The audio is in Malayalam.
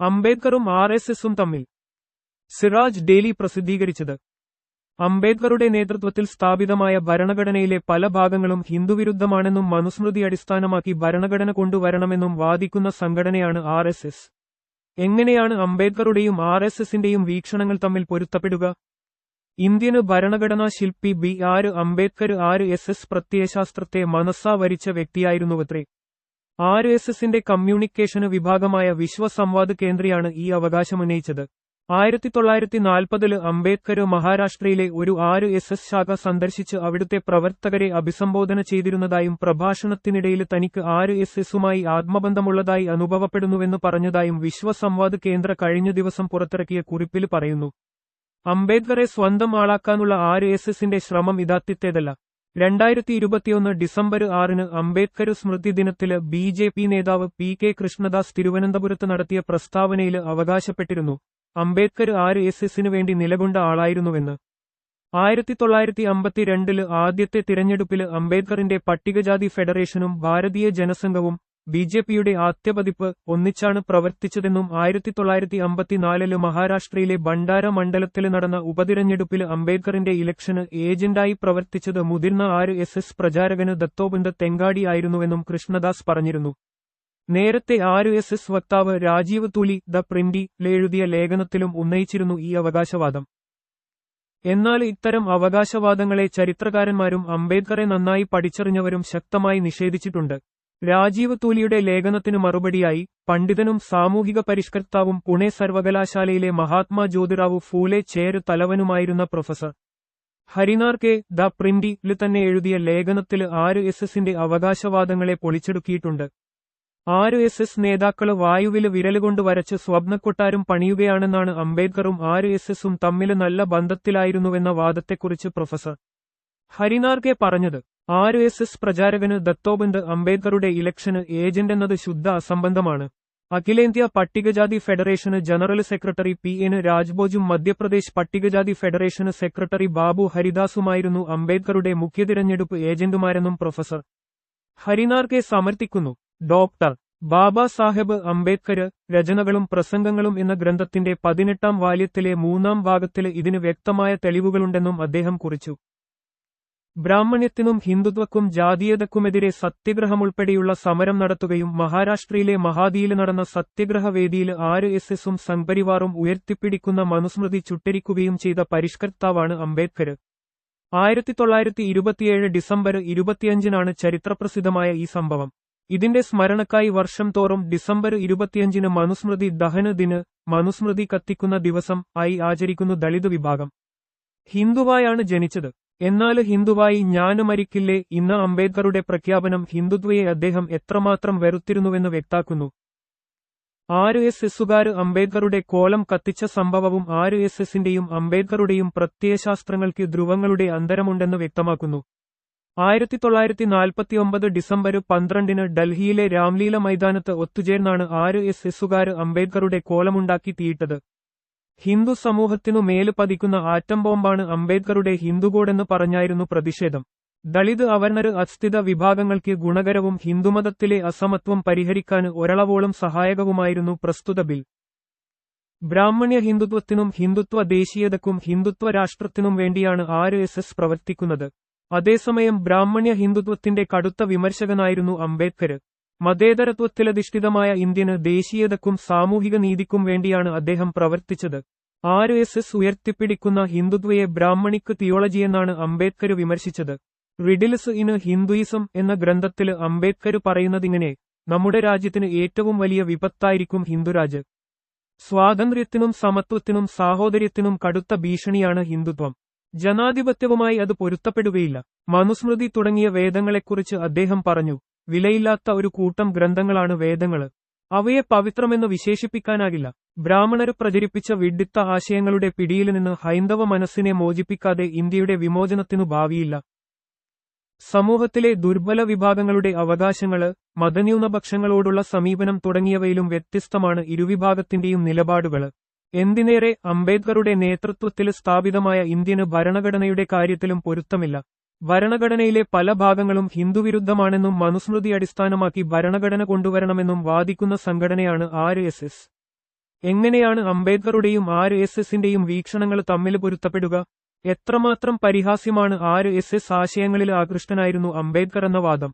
അംബേദ്കറും ആർ എസ് എസും തമ്മിൽ സിറാജ് ഡെയിലി പ്രസിദ്ധീകരിച്ചത്. അംബേദ്കറുടെ നേതൃത്വത്തിൽ സ്ഥാപിതമായ ഭരണഘടനയിലെ പല ഭാഗങ്ങളും ഹിന്ദുവിരുദ്ധമാണെന്നും മനുസ്മൃതി അടിസ്ഥാനമാക്കി ഭരണഘടന കൊണ്ടുവരണമെന്നും വാദിക്കുന്ന സംഘടനയാണ് ആർ എസ് എസ്. എങ്ങനെയാണ് അംബേദ്കറുടെയും ആർ എസ് എസിന്റെയും വീക്ഷണങ്ങൾ തമ്മിൽ പൊരുത്തപ്പെടുക? ഇന്ത്യന് ഭരണഘടനാ ശില്പി B R Ambedkar R S S പ്രത്യയശാസ്ത്രത്തെ മനസ്സാവരിച്ച വ്യക്തിയായിരുന്നുവത്രേ. ആര് എസ് കമ്മ്യൂണിക്കേഷന് വിഭാഗമായ വിശ്വസംവാദ് കേന്ദ്രയാണ് ഈ അവകാശമുന്നയിച്ചത്. ആയിരത്തി തൊള്ളായിരത്തി നാൽപ്പതിൽ അംബേദ്കർ മഹാരാഷ്ട്രയിലെ ഒരു ആർ എസ് എസ് ശാഖ സന്ദർശിച്ച് അവിടുത്തെ പ്രവർത്തകരെ അഭിസംബോധന ചെയ്തിരുന്നതായും പ്രഭാഷണത്തിനിടയിൽ തനിക്ക് ആർ എസ് എസുമായി ആത്മബന്ധമുള്ളതായി അനുഭവപ്പെടുന്നുവെന്ന് പറഞ്ഞതായും വിശ്വസംവാദ് കേന്ദ്ര കഴിഞ്ഞ ദിവസം പുറത്തിറക്കിയ കുറിപ്പിൽ പറയുന്നു. അംബേദ്കറെ സ്വന്തം ആളാക്കാനുള്ള ആർ എസ് എസിന്റെ ശ്രമം ഇതാത്യത്തേതല്ല രണ്ടായിരത്തി ഇരുപത്തിയൊന്ന് ഡിസംബർ ആറിന് അംബേദ്കർ സ്മൃതി ദിനത്തിൽ ബി ജെ പി നേതാവ് പി കെ കൃഷ്ണദാസ് തിരുവനന്തപുരത്ത് നടത്തിയ പ്രസ്താവനയിൽ അവകാശപ്പെട്ടിരുന്നു. അംബേദ്കർ ആർ എസ് എസിനു വേണ്ടി നിലകൊണ്ട ആളായിരുന്നുവെന്ന്. ആയിരത്തി തൊള്ളായിരത്തി അമ്പത്തിരണ്ടിൽ ആദ്യത്തെ തിരഞ്ഞെടുപ്പിൽ അംബേദ്കറിന്റെ പട്ടികജാതി ഫെഡറേഷനും ഭാരതീയ ജനസംഘവും ബി ജെ പിയുടെ ആദ്യപതിപ്പ് ഒന്നിച്ചാണ് പ്രവർത്തിച്ചതെന്നും ആയിരത്തി തൊള്ളായിരത്തി അമ്പത്തിനാലിൽ മഹാരാഷ്ട്രയിലെ ഭണ്ഡാര മണ്ഡലത്തിൽ നടന്ന ഉപതിരഞ്ഞെടുപ്പിൽ അംബേദ്കറിന്റെ ഇലക്ഷന് ഏജന്റായി പ്രവർത്തിച്ചത് മുതിർന്ന ആര് എസ് എസ് പ്രചാരകന് ദത്തോബിന്ദ തെങ്കാടി ആയിരുന്നുവെന്നും കൃഷ്ണദാസ് പറഞ്ഞിരുന്നു. നേരത്തെ ആര് എസ് എസ് വക്താവ് രാജീവ് തുലി ദ പ്രിന്റിലെഴുതിയ ലേഖനത്തിലും ഉന്നയിച്ചിരുന്നു ഈ അവകാശവാദം. എന്നാൽ ഇത്തരം അവകാശവാദങ്ങളെ ചരിത്രകാരന്മാരും അംബേദ്കറെ നന്നായി പഠിച്ചറിഞ്ഞവരും ശക്തമായി നിഷേധിച്ചിട്ടുണ്ട്. രാജീവ് തൂലിയുടെ ലേഖനത്തിനു മറുപടിയായി പണ്ഡിതനും സാമൂഹിക പരിഷ്കർത്താവും പുണെ സർവകലാശാലയിലെ മഹാത്മാ ജ്യോതിറാവു ഫൂലെ ചേര് തലവനുമായിരുന്ന പ്രൊഫസർ ഹരിനാർ കെ ദ പ്രിന്റിൽ തന്നെ എഴുതിയ ലേഖനത്തിൽ ആര് എസ് എസിന്റെ അവകാശവാദങ്ങളെ പൊളിച്ചെടുക്കിയിട്ടുണ്ട്. ആര് എസ് എസ് നേതാക്കൾ വായുവിൽ വിരലുകൊണ്ട് വരച്ച് സ്വപ്നക്കൊട്ടാരും പണിയുകയാണെന്നാണ് അംബേദ്കറും ആര് എസ് എസും തമ്മിൽ നല്ല ബന്ധത്തിലായിരുന്നുവെന്ന വാദത്തെക്കുറിച്ച് പ്രൊഫസർ ഹരിനാർ കെ പറഞ്ഞത്. ആർ എസ് എസ് പ്രചാരകന് ദത്തോബന്ത് അംബേദ്കറുടെ ഇലക്ഷന് ഏജന്റ് എന്നത് ശുദ്ധ അസംബന്ധമാണ്. അഖിലേന്ത്യാ പട്ടികജാതി federation general secretary P N രാജ്ബോജും Madhya Pradesh പട്ടികജാതി ഫെഡറേഷന് സെക്രട്ടറി ബാബു ഹരിദാസുമായിരുന്നു അംബേദ്കറുടെ മുഖ്യ തിരഞ്ഞെടുപ്പ് ഏജന്റുമാരെന്നും പ്രൊഫസർ ഹരിനാർക്കെ സമർത്ഥിക്കുന്നു. ഡോക്ടർ ബാബാ സാഹേബ് അംബേദ്കർ രചനകളും പ്രസംഗങ്ങളും എന്ന ഗ്രന്ഥത്തിന്റെ പതിനെട്ടാം വാല്യത്തിലെ മൂന്നാം ഭാഗത്തിൽ ഇതിന് വ്യക്തമായ തെളിവുകളുണ്ടെന്നും അദ്ദേഹം കുറിച്ചു. ബ്രാഹ്മണ്യത്തിനും ഹിന്ദുത്വക്കും ജാതീയതക്കുമെതിരെ സത്യഗ്രഹമുൾപ്പെടെയുള്ള സമരം നടത്തുകയും മഹാരാഷ്ട്രയിലെ മഹാദിയിൽ നടന്ന സത്യഗ്രഹവേദിയിൽ ആറ് എസ് എസും സംപരിവാറും ഉയർത്തിപ്പിടിക്കുന്ന മനുസ്മൃതി ചുട്ടരിക്കുകയും ചെയ്ത പരിഷ്കർത്താവാണ് അംബേദ്കർ. ആയിരത്തി തൊള്ളായിരത്തി ഇരുപത്തിയേഴ് ഡിസംബർ ഇരുപത്തിയഞ്ചിനാണ് ചരിത്രപ്രസിദ്ധമായ ഈ സംഭവം. ഇതിന്റെ സ്മരണക്കായി വർഷം തോറും ഡിസംബർ ഇരുപത്തിയഞ്ചിന് മനുസ്മൃതി ദഹന ദിന് മനുസ്മൃതി കത്തിക്കുന്ന ദിവസം ആയി ആചരിക്കുന്നു ദളിത് വിഭാഗം. ഹിന്ദുവായാണ് ജനിച്ചത്. എന്നാൽ ഹിന്ദുവായി ഞാനും മരിക്കില്ലേ ഇന്ന് അംബേദ്കറുടെ പ്രഖ്യാപനം ഹിന്ദുത്വയെ അദ്ദേഹം എത്രമാത്രം വെറുത്തിരുന്നുവെന്ന് വ്യക്താക്കുന്നു. ആര് എസ് എസുകാര് അംബേദ്കറുടെ കോലം കത്തിച്ച സംഭവവും ആര് എസ് എസിന്റെയും അംബേദ്കറുടെയും പ്രത്യയശാസ്ത്രങ്ങൾക്ക് ധ്രുവങ്ങളുടെ അന്തരമുണ്ടെന്ന് വ്യക്തമാക്കുന്നു. ആയിരത്തി തൊള്ളായിരത്തി നാൽപ്പത്തിയൊമ്പത് ഡിസംബർ പന്ത്രണ്ടിന് ഡൽഹിയിലെ രാംലീല മൈതാനത്ത് ഒത്തുചേർന്നാണ് ആര് എസ് എസുകാര് അംബേദ്കറുടെ കോലമുണ്ടാക്കി തീയിട്ടത്. ഹിന്ദു സമൂഹത്തിനു മേൽ പതിക്കുന്ന ആറ്റം ബോംബാണ് അംബേദ്കറുടെ ഹിന്ദുകോടെന്ന് പറഞ്ഞായിരുന്നു പ്രതിഷേധം. ദളിത് അവർണര് അസ്ഥിത വിഭാഗങ്ങൾക്ക് ഗുണകരവും ഹിന്ദുമതത്തിലെ അസമത്വം പരിഹരിക്കാൻ ഒരളവോളം സഹായകവുമായിരുന്നു പ്രസ്തുത ബിൽ. ബ്രാഹ്മണ്യ ഹിന്ദുത്വത്തിനും ഹിന്ദുത്വ ദേശീയതക്കും ഹിന്ദുത്വ രാഷ്ട്രത്തിനും വേണ്ടിയാണ് ആര് എസ് എസ് പ്രവർത്തിക്കുന്നത്. അതേസമയം ബ്രാഹ്മണ്യ ഹിന്ദുത്വത്തിന്റെ കടുത്ത വിമർശകനായിരുന്നു അംബേദ്കർ. മതേതരത്വത്തിലധിഷ്ഠിതമായ ഇന്ത്യന് ദേശീയതക്കും സാമൂഹിക നീതിക്കും വേണ്ടിയാണ് അദ്ദേഹം പ്രവർത്തിച്ചത്. ആർ എസ് എസ് ഉയർത്തിപ്പിടിക്കുന്ന ഹിന്ദുത്വയെ ബ്രാഹ്മണിക് തിയോളജിയെന്നാണ് അംബേദ്കർ വിമർശിച്ചത്. റിഡിൽസ് ഇന് ഹിന്ദുയിസം എന്ന ഗ്രന്ഥത്തിൽ അംബേദ്കർ പറയുന്നതിങ്ങനെ നമ്മുടെ രാജ്യത്തിന് ഏറ്റവും വലിയ വിപത്തായിരിക്കും ഹിന്ദുരാജ്. സ്വാതന്ത്ര്യത്തിനും സമത്വത്തിനും സാഹോദര്യത്തിനും കടുത്ത ഭീഷണിയാണ് ഹിന്ദുത്വം. ജനാധിപത്യവുമായി അത് പൊരുത്തപ്പെടുകയില്ല. മനുസ്മൃതി തുടങ്ങിയ വേദങ്ങളെക്കുറിച്ച് അദ്ദേഹം പറഞ്ഞു. വിലയില്ലാത്ത ഒരു കൂട്ടം ഗ്രന്ഥങ്ങളാണ് വേദങ്ങൾ അവയെ പവിത്രമെന്ന് വിശേഷിപ്പിക്കാനാകില്ല. ബ്രാഹ്മണർ പ്രചരിപ്പിച്ച വിഡിത്ത ആശയങ്ങളുടെ പിടിയിൽ നിന്ന് ഹൈന്ദവ മനസ്സിനെ മോചിപ്പിക്കാതെ ഇന്ത്യയുടെ വിമോചനത്തിനു ഭാവിയില്ല. സമൂഹത്തിലെ ദുർബല വിഭാഗങ്ങളുടെ അവകാശങ്ങൾ മതന്യൂനപക്ഷങ്ങളോടുള്ള സമീപനം തുടങ്ങിയവയിലും വ്യത്യസ്തമാണ് ഇരുവിഭാഗത്തിന്റെയും നിലപാടുകൾ. എന്തിനേറെ അംബേദ്കറുടെ നേതൃത്വത്തിൽ സ്ഥാപിതമായ ഇന്ത്യന് ഭരണഘടനയുടെ കാര്യത്തിലും പൊരുത്തമില്ല. ഭരണഘടനയിലെ പല ഭാഗങ്ങളും ഹിന്ദുവിരുദ്ധമാണെന്നും മനുസ്മൃതി അടിസ്ഥാനമാക്കി ഭരണഘടന കൊണ്ടുവരണമെന്നും വാദിക്കുന്ന സംഘടനയാണ് ആർ എസ് എസ്. എങ്ങനെയാണ് അംബേദ്കറുടെയും ആർ എസ് എസിന്റെയും വീക്ഷണങ്ങൾ തമ്മിൽ പൊരുത്തപ്പെടുക? എത്രമാത്രം പരിഹാസ്യമാണ് ആർ എസ് എസ് ആശയങ്ങളിൽ ആകൃഷ്ടനായിരുന്നു അംബേദ്കർ എന്ന വാദം?